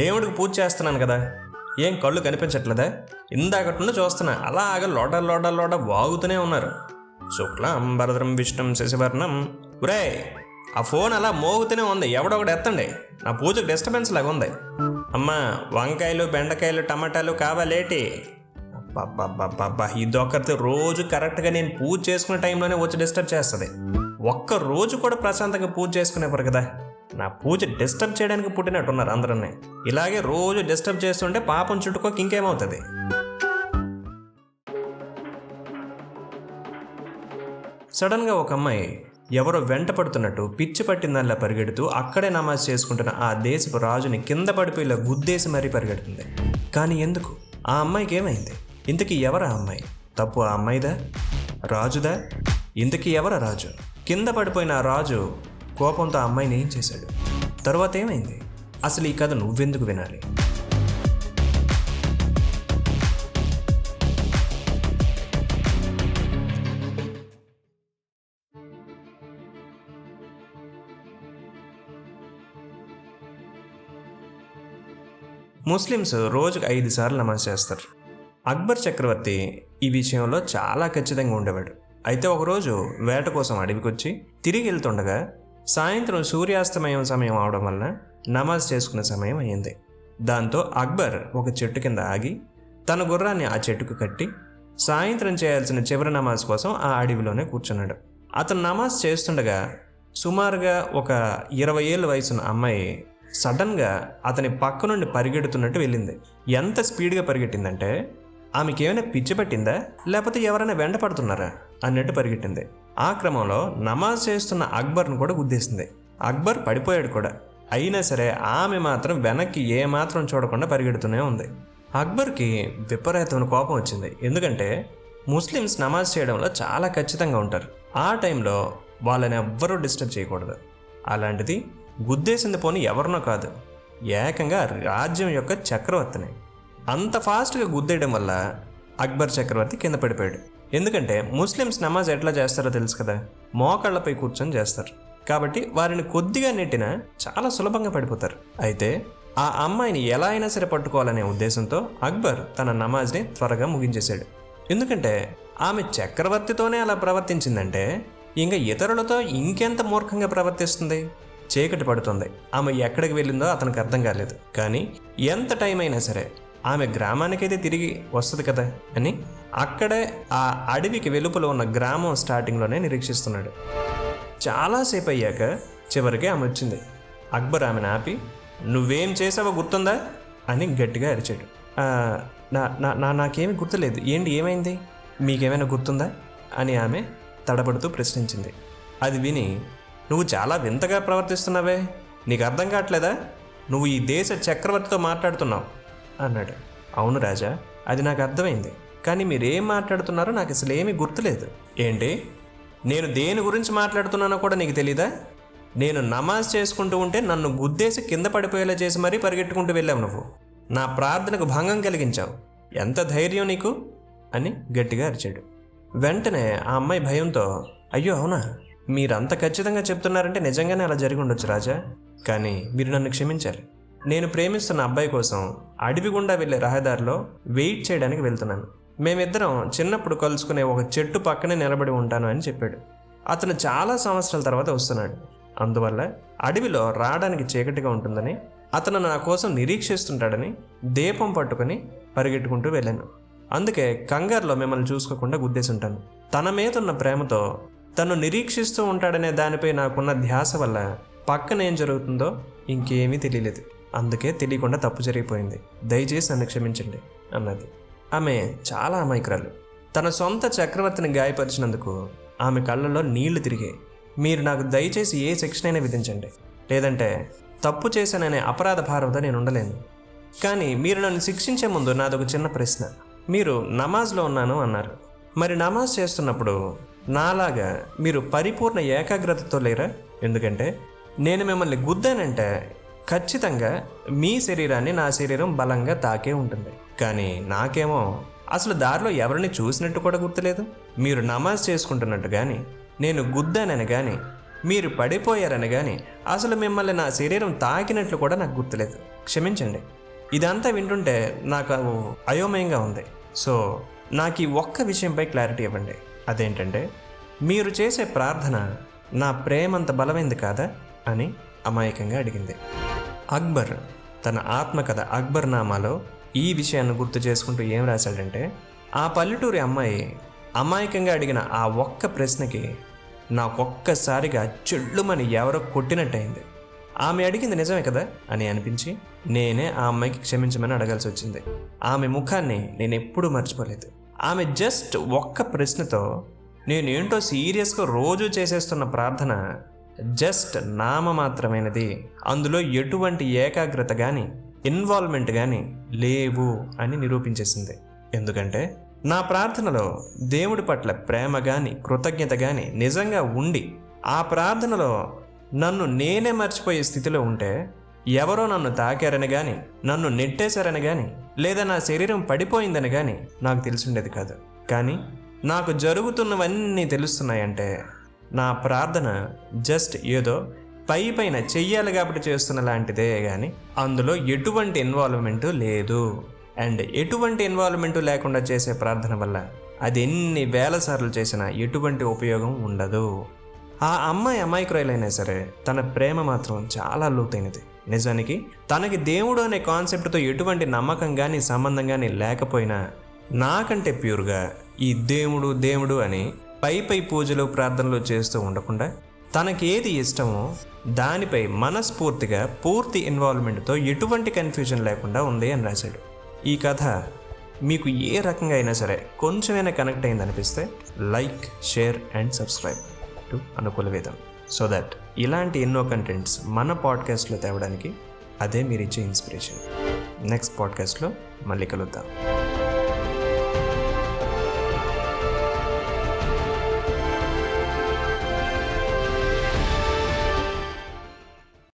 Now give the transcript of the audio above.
దేవుడికి పూజ చేస్తున్నాను కదా. ఏం కళ్ళు కనిపించట్లేదా? ఇందాకట్టుండి చూస్తున్నా. అలాగ లోట లోట లోట వాగుతూనే ఉన్నారు. శుక్ల భరద్రం విష్ణం శశివర్ణం. ఒరే ఆ ఫోన్ అలా మోగుతూనే ఉంది. ఎవడొకటి ఎత్తండి. నా పూజకు డిస్టర్బెన్స్ లాగా ఉంది. అమ్మా వంకాయలు బెండకాయలు టమాటాలు కావాలేటి? అబ్బబ్బబ్బబ్బబ్బా ఇదొకరితో రోజు కరెక్ట్గా నేను పూజ చేసుకునే టైంలోనే వచ్చి డిస్టర్బ్ చేస్తుంది. ఒక్క రోజు కూడా ప్రశాంతంగా పూజ చేసుకునేవారు కదా. నా పూజ డిస్టర్బ్ చేయడానికి పుట్టినట్టున్నారు అందరన్నీ ఇలాగే రోజు డిస్టర్బ్ చేస్తుంటే పాపం చుట్టుకోక ఇంకేమవుతుంది? సడన్గా ఒక అమ్మాయి ఎవరో వెంట పడుతున్నట్టు పిచ్చి పట్టిందల్లా పరిగెడుతూ అక్కడే నమాజ్ చేసుకుంటున్న ఆ దేశపు రాజుని కింద పడిపోయేలా గుద్దేసి మరీ పరిగెడుతుంది. కానీ ఎందుకు? ఆ అమ్మాయికి ఏమైంది? ఇంతకీ ఎవరా అమ్మాయి? తప్పు ఆ అమ్మాయిదా? రాజుదా? ఇంతకీ ఎవరా రాజు? కింద పడిపోయిన ఆ రాజు కోపంతో ఆ అమ్మాయిని ఏం చేశాడు? తర్వాత ఏమైంది? అసలు ఈ కథ నువ్వెందుకు వినాలి? ముస్లిమ్స్ రోజుకు ఐదు సార్లు నమాజ్ చేస్తారు. అక్బర్ చక్రవర్తి ఈ విషయంలో చాలా ఖచ్చితంగా ఉండేవాడు. అయితే ఒకరోజు వేట కోసం అడవికొచ్చి తిరిగి వెళ్తుండగా సాయంత్రం సూర్యాస్తమయం సమయం అవడం వలన నమాజ్ చేసుకునే సమయం అయింది దాంతో అక్బర్ ఒక చెట్టు కింద ఆగి తన గుర్రాన్ని ఆ చెట్టుకు కట్టి సాయంత్రం చేయాల్సిన చివరి నమాజ్ కోసం ఆ అడవిలోనే కూర్చున్నాడు. అతను నమాజ్ చేస్తుండగా సుమారుగా ఒక ఇరవై ఏళ్ళ వయసున్న అమ్మాయి సడన్గా అతని పక్క నుండి పరిగెడుతున్నట్టు వెళ్ళింది. ఎంత స్పీడ్గా పరిగెట్టిందంటే ఆమెకి ఏమైనా పిచ్చి పట్టిందా? లేకపోతే ఎవరైనా వెంట పడుతున్నారా? అన్నట్టు పరిగెట్టింది. ఆ క్రమంలో నమాజ్ చేస్తున్న అక్బర్ను కూడా గుద్దేసింది. అక్బర్ పడిపోయాడు కూడా. అయినా సరే ఆమె మాత్రం వెనక్కి ఏ మాత్రం చూడకుండా పరిగెడుతూనే ఉంది. అక్బర్కి విపరీతమైన కోపం వచ్చింది. ఎందుకంటే ముస్లిమ్స్ నమాజ్ చేయడంలో చాలా ఖచ్చితంగా ఉంటారు. ఆ టైంలో వాళ్ళని ఎవ్వరూ డిస్టర్బ్ చేయకూడదు. అలాంటిది గుద్దేసింది పోని ఎవరినో కాదు ఏకంగా రాజ్యం యొక్క చక్రవర్తిని. అంత ఫాస్ట్గా గుద్దేయడం వల్ల అక్బర్ చక్రవర్తి కింద పడిపోయాడు. ఎందుకంటే ముస్లిమ్స్ నమాజ్ ఎట్లా చేస్తారో తెలుసు కదా? మోకాళ్ళపై కూర్చొని చేస్తారు. కాబట్టి వారిని కొద్దిగా నెట్టినా చాలా సులభంగా పడిపోతారు. అయితే ఆ అమ్మాయిని ఎలా అయినా సరే పట్టుకోవాలనే ఉద్దేశంతో అక్బర్ తన నమాజ్ని త్వరగా ముగించేశాడు. ఎందుకంటే ఆమె చక్రవర్తితోనే అలా ప్రవర్తించిందంటే ఇంకా ఇతరులతో ఇంకెంత మూర్ఖంగా ప్రవర్తిస్తుంది? చీకటి పడుతుంది. ఆమె ఎక్కడికి వెళ్ళిందో అతనికి అర్థం కాలేదు. కానీ ఎంత టైం అయినా సరే ఆమె గ్రామానికైతే తిరిగి వస్తుంది కదా అని అక్కడే ఆ అడవికి వెలుపల ఉన్న గ్రామం స్టార్టింగ్లోనే నిరీక్షిస్తున్నాడు. చాలాసేపు అయ్యాక చివరికి ఆమె వచ్చింది. అక్బర్ ఆమెను ఆపి నువ్వేం చేసావో గుర్తుందా? అని గట్టిగా అరిచాడు. నా నా నా నాకేమీ గుర్తులేదు. ఏంటి ఏమైంది? మీకేమైనా గుర్తుందా? అని ఆమె తడబడుతూ ప్రశ్నించింది. అది విని నువ్వు చాలా వింతగా ప్రవర్తిస్తున్నావే. నీకు అర్థం కావట్లేదా? నువ్వు ఈ దేశ చక్రవర్తితో మాట్లాడుతున్నావు అన్నాడు. అవును రాజా అది నాకు అర్థమైంది. కానీ మీరేం మాట్లాడుతున్నారో నాకు అసలు ఏమీ గుర్తులేదు. ఏంటి? నేను దేని గురించి మాట్లాడుతున్నానో కూడా నీకు తెలీదా? నేను నమాజ్ చేసుకుంటూ ఉంటే నన్ను గుద్దేసి కింద పడిపోయేలా చేసి మరీ పరిగెట్టుకుంటూ వెళ్ళావు నువ్వు. నా ప్రార్థనకు భంగం కలిగించావు. ఎంత ధైర్యం నీకు? అని గట్టిగా అరిచాడు. వెంటనే ఆ అమ్మాయి భయంతో అయ్యో అవునా? మీరంత ఖచ్చితంగా చెప్తున్నారంటే నిజంగానే అలా జరిగి ఉండొచ్చు రాజా. కానీ మీరు నన్ను క్షమించాలి. నేను ప్రేమిస్తున్న అబ్బాయి కోసం అడవి గుండా వెళ్ళే రహదారిలో వెయిట్ చేయడానికి వెళ్తున్నాను. మేమిద్దరం చిన్నప్పుడు కలుసుకునే ఒక చెట్టు పక్కనే నిలబడి ఉంటాను అని చెప్పాడు. అతను చాలా సంవత్సరాల తర్వాత వస్తున్నాడు. అందువల్ల అడవిలో రావడానికి చీకటిగా ఉంటుందని అతను నా కోసం నిరీక్షిస్తుంటాడని దీపం పట్టుకొని పరిగెట్టుకుంటూ వెళ్ళాను. అందుకే కంగారులో మిమ్మల్ని చూసుకోకుండా గుద్దేసుంటాను. తన మీద ఉన్న ప్రేమతో తను నిరీక్షిస్తూ ఉంటాడనే దానిపై నాకున్న ధ్యాస వల్ల పక్కన ఏం జరుగుతుందో ఇంకేమీ తెలియలేదు. అందుకే తెలియకుండా తప్పు జరిగిపోయింది. దయచేసి నన్ను క్షమించండి అన్నది. ఆమె చాలా అమాయకురాలు. తన సొంత చక్రవర్తిని గాయపరిచినందుకు ఆమె కళ్ళల్లో నీళ్ళు తిరిగాయి మీరు నాకు దయచేసి ఏ శిక్షణ అయినా విధించండి. లేదంటే తప్పు చేశాననే అపరాధ భారంతో నేను ఉండలేను. కానీ మీరు నన్ను శిక్షించే ముందు నాదొక చిన్న ప్రశ్న. మీరు నమాజ్లో ఉన్నాను అన్నారు. మరి నమాజ్ చేస్తున్నప్పుడు నాలాగా మీరు పరిపూర్ణ ఏకాగ్రతతో లేరా? ఎందుకంటే నేను మిమ్మల్ని గుద్దానంటే ఖచ్చితంగా మీ శరీరాన్ని నా శరీరం బలంగా తాకే ఉంటుంది. కానీ నాకేమో అసలు దారిలో ఎవరిని చూసినట్టు కూడా గుర్తులేదు. మీరు నమాజ్ చేసుకుంటున్నట్టు కానీ నేను గుద్దానని కానీ మీరు పడిపోయారని కానీ అసలు మిమ్మల్ని నా శరీరం తాకినట్లు కూడా నాకు గుర్తులేదు. క్షమించండి. ఇదంతా వింటుంటే నాకు అయోమయంగా ఉంది. సో నాకు ఈ ఒక్క విషయంపై క్లారిటీ ఇవ్వండి. అదేంటంటే మీరు చేసే ప్రార్థన నా ప్రేమంత బలమైంది కాదా అని అమాయకంగా అడిగింది. అక్బర్ తన ఆత్మకథ అక్బర్ నామాలో ఈ విషయాన్ని గుర్తు చేసుకుంటూ ఏం రాశాడంటే ఆ పల్లెటూరి అమ్మాయి అమాయకంగా అడిగిన ఆ ఒక్క ప్రశ్నకి నాకొక్కసారిగా చెల్లుమని ఎవరో కొట్టినట్టయింది. ఆమె అడిగింది నిజమే కదా? అని అనిపించి నేనే ఆ అమ్మాయికి క్షమించమని అడగాల్సి వచ్చింది. ఆమె ముఖాన్ని నేను ఎప్పుడూ మర్చిపోలేదు. ఆమె జస్ట్ ఒక్క ప్రశ్నతో నేనేంటో సీరియస్గా రోజు చేసేస్తున్న ప్రార్థన జస్ట్ నామమాత్రమైనది. అందులో ఎటువంటి ఏకాగ్రత కానీ ఇన్వాల్వ్మెంట్ కానీ లేవు అని నిరూపించేసింది. ఎందుకంటే నా ప్రార్థనలో దేవుడి పట్ల ప్రేమ కానీ కృతజ్ఞత కానీ నిజంగా ఉండి ఆ ప్రార్థనలో నన్ను నేనే మర్చిపోయే స్థితిలో ఉంటే ఎవరో నన్ను తాకారని కానీ నన్ను నెట్టేశారని కానీ లేదా నా శరీరం పడిపోయిందని కానీ నాకు తెలిసిండేది కాదు. కానీ నాకు జరుగుతున్నవన్నీ తెలుస్తున్నాయంటే నా ప్రార్థన జస్ట్ ఏదో పై పైన చెయ్యాలి కాబట్టి చేస్తున్న లాంటిదే కానీ అందులో ఎటువంటి ఇన్వాల్వ్మెంట్ లేదు. అండ్ ఎటువంటి ఇన్వాల్వ్మెంట్ లేకుండా చేసే ప్రార్థన వల్ల అది ఎన్ని వేల సార్లు చేసినా ఎటువంటి ఉపయోగం ఉండదు. ఆ అమ్మాయి అమాయకురాలైనా సరే తన ప్రేమ మాత్రం చాలా లోతైనది. నిజానికి తనకి దేవుడు అనే కాన్సెప్ట్తో ఎటువంటి నమ్మకం కానీ సంబంధం కానీ లేకపోయినా నాకంటే ప్యూర్గా ఈ దేవుడు దేవుడు అని పై పై పూజలు ప్రార్థనలు చేస్తూ ఉండకుండా తనకి ఏది ఇష్టమో దానిపై మనస్ఫూర్తిగా పూర్తి ఇన్వాల్వ్మెంట్తో ఎటువంటి కన్ఫ్యూజన్ లేకుండా ఉంది అని రాశాడు. ఈ కథ మీకు ఏ రకంగా అయినా సరే కొంచెమైనా కనెక్ట్ అయింది అనిపిస్తే like share and subscribe to Anukula Vedam so that ఇలాంటి ఎన్నో కంటెంట్స్ మన పాడ్కాస్ట్లో తేవడానికి అదే మీరు ఇచ్చే ఇన్స్పిరేషన్ నెక్స్ట్ పాడ్కాస్ట్లో మళ్ళీ కలుద్దాం.